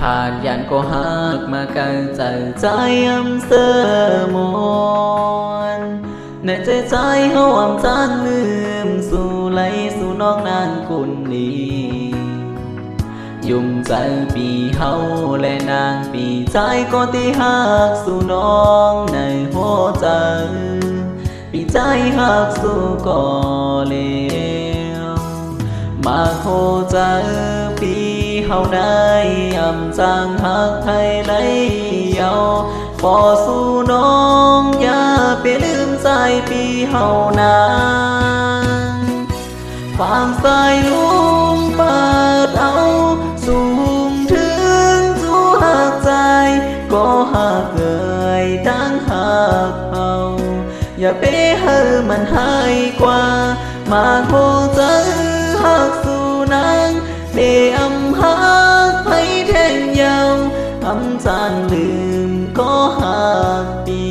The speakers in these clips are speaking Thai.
ผ่านยันก็หักมากันใจใจอำเสมอนในใจใจเฮาอำจานลืมสู่ไหลสู่น้องนางคนนี้ยุ่มใจปีเฮาและนางปีใจก็ที่หักสู่น้องในหัวใจปีใจหักสู่ก่อเลวมาโคใจ เฮาได้อำจางหักไทยไหลเยาขอสู่น้องอย่าไปลืมใจปีเฮานางความสายลุงเปิดเอาสูงถึงสู่หักใจ ก็หักเกยตั้งหักเฮาอย่าไปเฮอมันหายกว่า มาโคใจหักสู่ อำจานลืมก็หักปี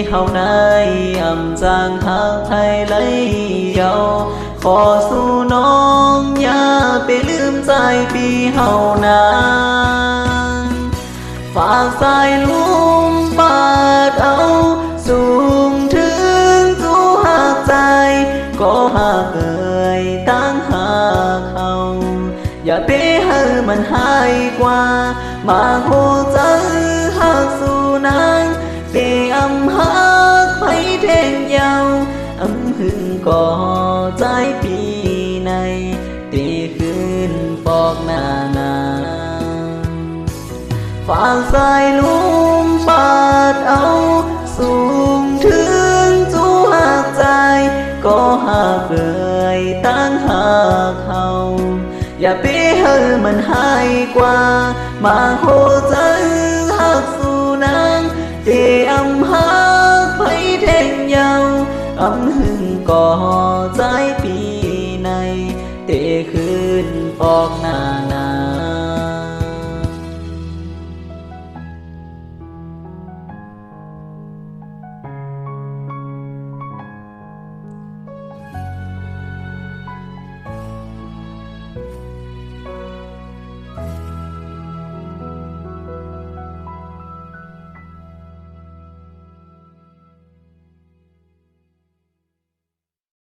เฮาและนางปีใจก็ที่หักสู่น้องในหัวใจปีใจหักสู่ก่อเลวมาโคใจาในอำจางไทยไหลเยาขอสู่น้องอย่าไปลืมใจปีเฮานางฝากสายลุมปาดเอา สูงถึงสู่หักใจ ก็หักเอ่ยตั้งหักเขาอย่าไปให้มันหายกว่า มาหัวใจหักสู่นาง เตียมหักไปแทงยาวอำหึงก่อใจปีในตีขึ้นปอกหน้านาฝากสายลุม ตียมหักไปแทงยาวอำหึงก่อใจปีในเตขึ้นปอกหน้านา